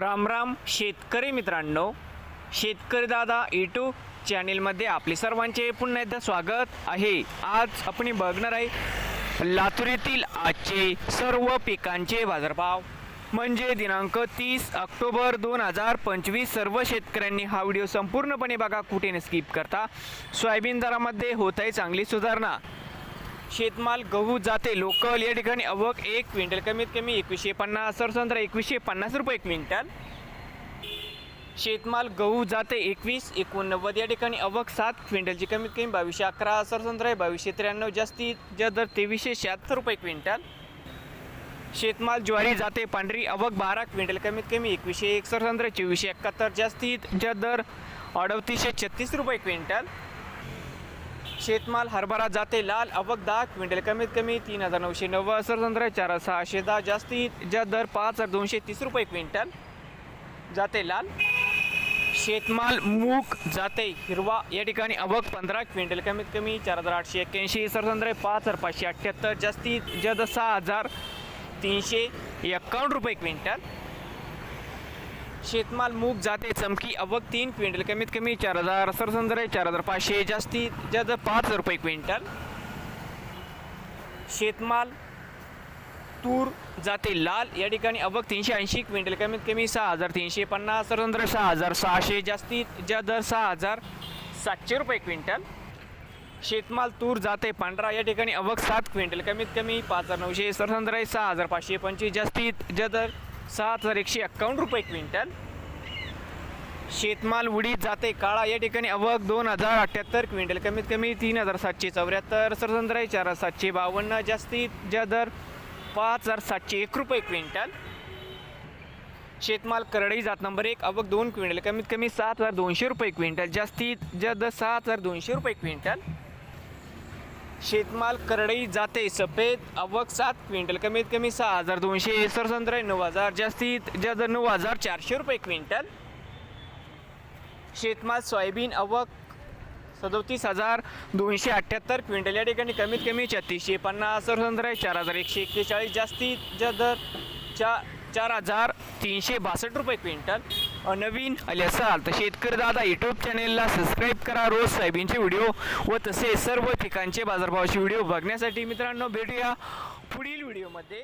राम राम शेतकरी मित्रांनो. शेतकरी दादा यूट्यूब चॅनेलमध्ये आपले सर्वांचे पुन्हा एकदा स्वागत आहे. आज आपण बघणार आहे लातूर येथील आजचे सर्व पिकांचे बाजारभाव. म्हणजे दिनांक तीस ऑक्टोबर दोन हजार पंचवीस सर्व शेतकऱ्यांनी हा व्हिडिओ संपूर्णपणे बघा कुठे स्किप करता. सोयाबीन दरामध्ये होत आहे चांगली सुधारणा. शेतमाल गहू जाते लोकल या ठिकाणी अवक एक क्विंटल. कमीत कमी एकवीसशे पन्नास सरसंत्र एकवीसशे पन्नास रुपये क्विंटल. शेतमाल गहू जाते एकवीस एकोणनव्वद या ठिकाणी अवक सात क्विंटलची. कमीत कमी बावीसशे अकरा सरसंत्र आहे बावीसशे त्र्याण्णव जास्तीत ज्या दर तेवीसशे शहात्तर रुपये क्विंटल. शेतमाल ज्वारी जाते पांढरी अवक बारा क्विंटल. कमीत कमी एकवीसशे एक सरसंत्र चोवीसशे एकाहत्तर जास्तीत ज्या दर अडतीसशे छत्तीस रुपये क्विंटल. शेतमाल हरभरा जाते लाल अवक दहा क्विंटल कमीत कमी तीन हजार नऊशे नव्वद सरसंत्र चार सहाशे दहा जास्तीत ज्या दर पाच हजार दोनशे तीस रुपये क्विंटल जाते लाल. शेतमाल मूग जाते हिरवा या ठिकाणी अवक पंधरा क्विंटल कमीत कमी चार हजार आठशे एक्क्याऐंशी सरसंत्र पाच हजार पाचशे अठ्ठ्याहत्तर जास्तीत ज्या दर सहा हजार तीनशे एक्कावन्न रुपये क्विंटल. शेतमाल मूग जाते चमकी अवघ तीन क्विंटल. कमीत कमी चार हजार सरसंद्रे चार हजार पाचशे जास्तीत जास्त पाच हजार रुपये क्विंटल. शेतमाल तूर जाते लाल. या ठिकाणी अवघ तीनशे ऐंशी क्विंटल. कमीत कमी सहा हजार तीनशे पन्नास सरसंद्र सहा हजार सहाशे जास्तीत ज्या दर सहा हजार सातशे रुपये क्विंटल. शेतमाल तूर जाते पांढरा. या ठिकाणी अवघ सात क्विंटल. कमीत कमी पाच हजार नऊशे सरसंद्र सहा हजार पाचशे पंचवीस जास्तीत ज्या दर सात हजार एकशे एक्कावन्न रुपये क्विंटल. शेतमाल उडीत जाते काळा. या ठिकाणी अवक दोन हजार अठ्ठ्याहत्तर क्विंटल. कमीत कमी तीन हजार सातशे चौऱ्याहत्तर. सरसंद्र चार हजार सातशे बावन्न. जास्तीत ज्या दर पाच हजार सातशे एक रुपये क्विंटल. शेतमाल करडई जात नंबर एक. अवक दोन क्विंटल. कमीत कमी सात हजार दोनशे रुपये क्विंटल. जास्तीत ज्या दर सात हजार दोनशे रुपये क्विंटल. शेतमाल करडई जाते सफेद अवक सात क्विंटल कमीत कमी सहा हजार दोनशे. सरसंद्र आहे नऊ हजार जास्तीत जास्त नऊ हजार चारशे रुपये क्विंटल. शेतमाल सोयाबीन अवक सदोतीस हजार दोनशे अठ्ठ्याहत्तर क्विंटल या ठिकाणी कमीत कमी छत्तीसशे पन्नास. सरसंद्र आहे चार हजार एकशे एक्केचाळीस जास्तीत ज्या दर चा चार हजार तीनशे बासष्ट रुपये क्विंटल. नवीन आले असाल तर शेतकरी दादा यूट्यूब चॅनेलला सबस्क्राईब करा. रोज साहेबींचे व्हिडिओ व तसे सर्व पिकांचे बाजारभावाचे व्हिडिओ बघण्यासाठी मित्रांनो भेटूया पुढील व्हिडिओमध्ये